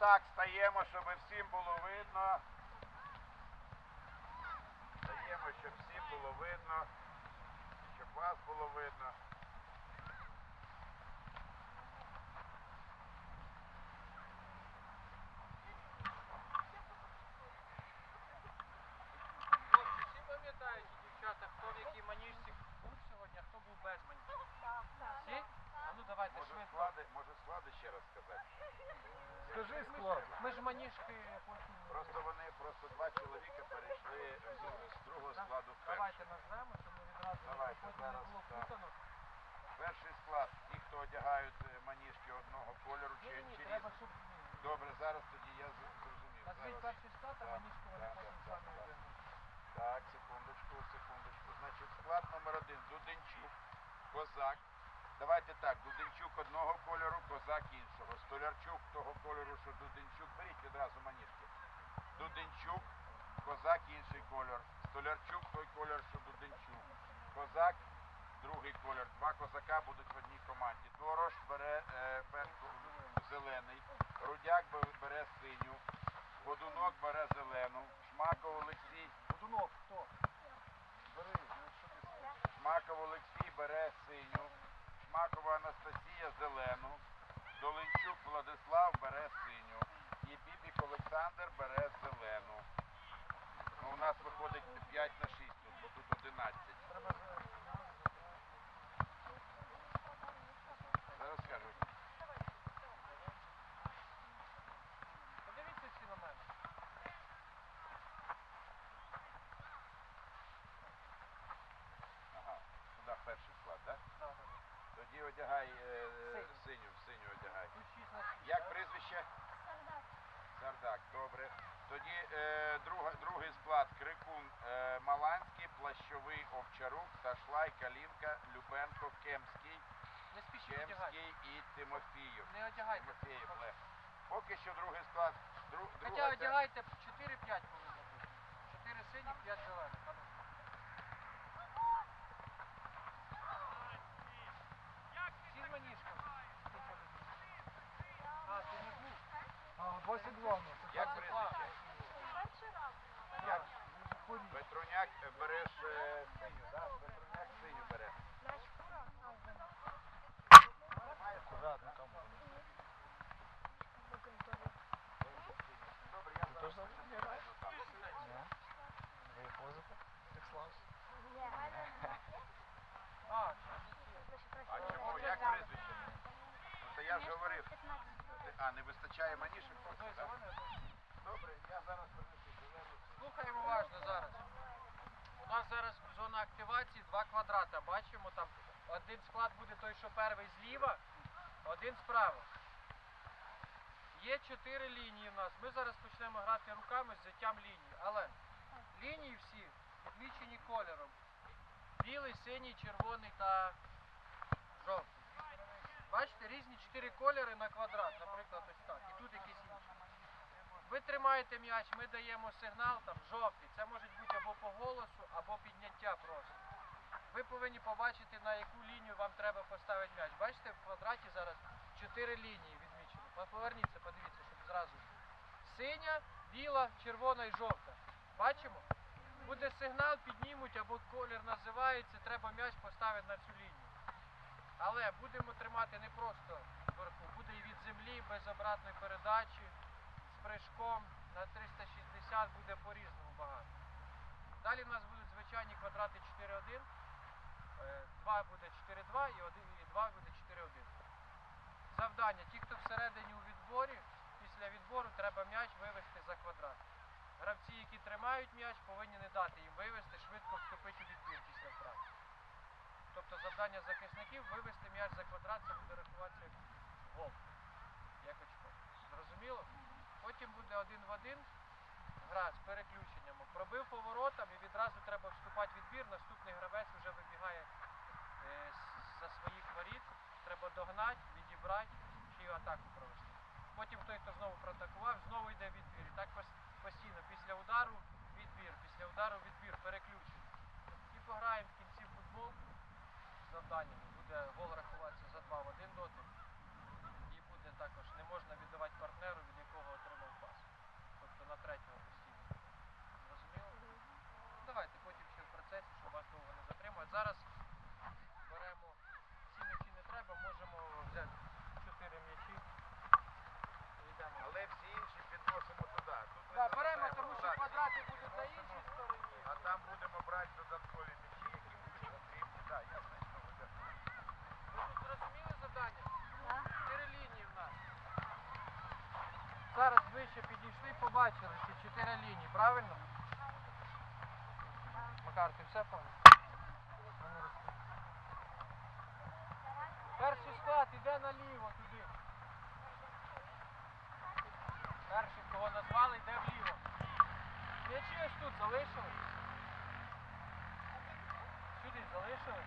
Отак стаємо, щоб всім було видно. Стаємо, щоб всім було видно. Щоб вас було видно. Хлопці, всі пам'ятають, дівчата, хто в якій маніжці був сьогодні, а хто був без маніжки? Всі? А ну давайте Може швидко. склади, може склади ще раз сказати. Скажи Ми ж- склад. Потім... Просто вони, просто два чоловіка перейшли з, другого складу в Давайте перший. назвемо, щоб ми відразу Давайте, не зараз, було так. путанок. Перший склад, ті, хто одягають е, маніжки одного кольору чи, Ні, ні, чи треба, різного. щоб... Добре, зараз тоді я з- зрозумів. Назвіть Зараз. перший склад, а Так, так, потім так, самі. Так, секундочку, секундочку. Значить, склад номер один Дуденчук, Козак. Давайте так, Дуденчук одного кольору, Козак іншого. Столярчук того кольору, що Дуденчук. Беріть відразу маніжки. Дуденчук, Козак інший кольор. Столярчук той кольор, що Дуденчук. Козак другий кольор. Два козака будуть в одній команді. Дорож бере е, зелений, Рудяк бере синю, Годунок бере зелену, Шмаков Олексій Годунок, хто? Бери, ну якщо ти знаєш. Шмаков Олексій бере синю, Шмакова Анастасія зелену, Долинчук Владислав бере синю і Бібік Олександр бере зелену. Ну, у нас виходить 5 на 6 тут, бо тут 11. Треба з- Зараз скажу. Подивіться всі на мене. Ага, сюди перший склад, так? Да, да, да. Тоді одягай е, Синю. синю, синю одягай. Тут 6 на 6. Як прізвище? Сардак, Сардак, добре. Тоді е, друга, другий склад Крикун е, Маланський, Плащовий Овчарук, Ташлай, Калінка, Любенко, Кемський, Не спішіть одягати. Кемський і Тимофіїв. Не одягайте. Тимофіїв, Лех. Поки що другий склад. Друг, Хоча друга ця- одягайте 4-5 повинно бути. 4 сині, 5 зелених. А ну. Всі з маніжками. А, ти не був. А, 22, ну. це Як 22. прізвище? так. Як? Ходіть. Петруняк е, береш е, синю, так? Петруняк синю бере. Аккуратно там. Добре, я Ти теж зараз там покажу там. Ні. Ви їх возите? Так слав. А, А чому? Як прізвище? Ну то я ж говорив. Ти- А, не Добре, я зараз принесу зелену. Уважно зараз. У нас зараз зона активації, два квадрата. Бачимо там один склад буде той, що перший зліва, один справа. Є чотири лінії в нас. Ми зараз почнемо грати руками з взяттям лінії. Але лінії всі відмічені кольором. Білий, синій, червоний та жовтий. Бачите, різні чотири кольори на квадрат, наприклад, ось так. І тут якісь інші. Ви тримаєте м'яч, ми даємо сигнал там жовтий. Це може бути або по голосу, або підняття просто. Ви повинні побачити, на яку лінію вам треба поставити м'яч. Бачите, в квадраті зараз чотири лінії відмічені. Поверніться, подивіться, щоб зразу. Синя, біла, червона і жовта. Бачимо? Буде сигнал, піднімуть або колір називається, треба м'яч поставити на цю лінію. Але будемо тримати не просто вверху, буде і від землі, без обратної передачі з прыжком на 360 буде по-різному багато. Далі в нас будуть звичайні квадрати 4-1, 2 буде 4-2 і 1, і 2 буде 4-1. Завдання. Ті, хто всередині у відборі, після відбору треба м'яч вивести за квадрат. Гравці, які тримають м'яч, повинні не дати їм вивести, швидко вступити у відбір після втрати. Завдання захисників вивести м'яч за квадрат, це буде рахуватися як гол. Як очко. Зрозуміло? Потім буде один в один гра з переключеннями. Пробив поворотом і відразу треба вступати в відбір. Наступний гравець вже вибігає е, за своїх воріт. Треба догнати, відібрати чи атаку провести. Потім той, хто знову проатакував, знову йде відбір. І так постійно. Після удару відбір, після удару відбір, переключення. І пограємо в кінці футбол завданнями. Буде гол рахуватися за два в один дотик. І буде також не можна віддавати партнеру, від якого бачили, ці чотири лінії, правильно? Макар, ти все розкажи. Перший склад іде наліво туди. Перший, кого назвали, йде вліво. М'ячі ось тут залишили. Сюди залишили.